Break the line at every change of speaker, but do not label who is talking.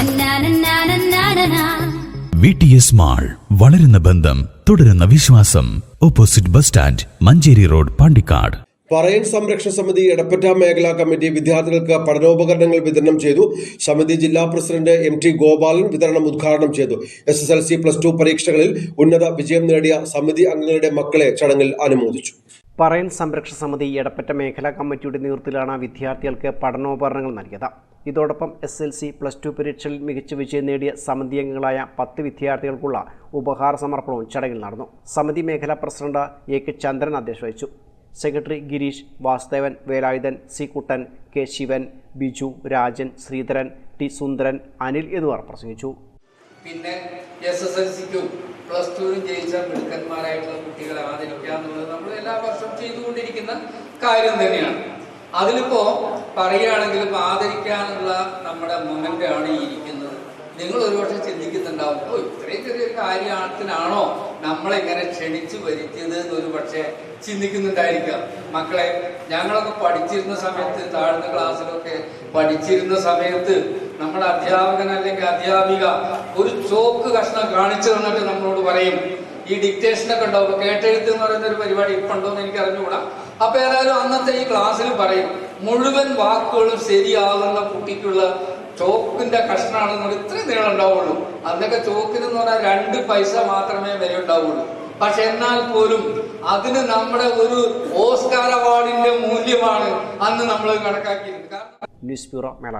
Na-na-na-na-na-na-na.
V T S mall വളരുന്ന ബന്ധം തുടരുന്ന വിശ്വാസം. Opposite bus stand Manjeri road Pandikkad.
പറയൻ സംരക്ഷണ സമിതി എടപ്പറ്റ മേഖലാ കമ്മിറ്റി വിദ്യാർത്ഥികൾക്ക് പഠനോപകരണങ്ങൾ വിതരണം ചെയ്തു. സമിതി ജില്ലാ പ്രസിഡന്റ് എം ടി ഗോപാലൻ വിതരണം ഉദ്ഘാടനം ചെയ്തു. S S L C plus two പരീക്ഷകളിൽ ഉന്നത വിജയം നേടിയ സമിതി അംഗങ്ങളുടെ മക്കളെ ചടങ്ങിൽ അനുമോദിച്ചു.
പറയൻ സംരക്ഷണ സമിതി എടപ്പറ്റ മേഖലാ കമ്മിറ്റിയുടെ നേതൃത്വത്തിലാണ് വിദ്യാർത്ഥികൾക്ക് പഠനോപകരണങ്ങൾ നൽകിയത്. ഇതോടൊപ്പം S L C plus two പരീക്ഷയിൽ മികച്ച വിജയം നേടിയ സമിതി അംഗങ്ങളായ പത്ത് വിദ്യാർത്ഥികൾക്കുള്ള ഉപഹാര സമർപ്പണവും ചടങ്ങിൽ നടന്നു. സമിതി മേഖലാ പ്രസിഡന്റ് എ കെ ചന്ദ്രൻ അധ്യക്ഷ വഹിച്ചു secretary Gireesh Vasudevan Velayudhan C Kuttan K Sivan Biju Rajan Sreedharan T Sundaran Anil എന്നിവർ പ്രസംഗിച്ചു.
പിന്നെ എസ് എസ് എൽ സിക്കും പ്ലസ് ടുവിനും ജയിച്ച മിടുക്കന്മാരായിട്ടുള്ള കുട്ടികളെ ആദരിക്കാന്നുള്ളത് നമ്മൾ എല്ലാ വർഷവും ചെയ്തുകൊണ്ടിരിക്കുന്ന കാര്യം തന്നെയാണ്. അതിലിപ്പോ പറയുകയാണെങ്കിൽ ആദരിക്കാനുള്ള മൊമെന്റ് ഈ ഇരിക്കുന്നത്. നിങ്ങൾ ഒരുപക്ഷെ ചിന്തിക്കുന്നുണ്ടാവും ഓ ഇത്രയും ചെറിയൊരു കാര്യത്തിനാണോ നമ്മളെങ്ങനെ ക്ഷണിച്ചു വരുത്തിയത്? എന്നൊരു പക്ഷേ ചിന്തിക്കുന്നുണ്ടായിരിക്കാം. മക്കളെ ഞങ്ങളൊക്കെ പഠിച്ചിരുന്ന സമയത്ത് താഴ്ന്ന ക്ലാസ്സിലൊക്കെ പഠിച്ചിരുന്ന സമയത്ത് നമ്മുടെ അധ്യാപകൻ അല്ലെങ്കിൽ അധ്യാപിക ഒരു ചോക്ക് കഷ്ണം കാണിച്ചു തന്നിട്ട് നമ്മളോട് പറയും ഈ ഡിക്റ്റേഷനൊക്കെ ഉണ്ടാവും കേട്ടെഴുത്ത് എന്ന് പറയുന്ന ഒരു പരിപാടി ഇപ്പൊ ഉണ്ടോന്ന് എനിക്ക് അറിഞ്ഞുകൂടാ. അപ്പൊ ഏതായാലും അന്നത്തെ ഈ ക്ലാസ്സിൽ പറയും മുഴുവൻ വാക്കുകളും ശരിയാകുന്ന കുട്ടിക്കുള്ള ചോക്കിന്റെ കഷ്ണാണെന്ന് ഇത്രയും നീളം ഉണ്ടാവുള്ളൂ. അന്നൊക്കെ ചോക്കിന് എന്ന് പറഞ്ഞാൽ രണ്ട് പൈസ മാത്രമേ വില ഉണ്ടാവുള്ളൂ. പക്ഷെ എന്നാൽ പോലും അതിന് നമ്മുടെ ഒരു ഓസ്കാർ അവാർഡിന്റെ മൂല്യമാണ് അന്ന് നമ്മൾ കണക്കാക്കിയിരുന്നത്.
ന്യൂസ് ബ്യൂറോ മേള.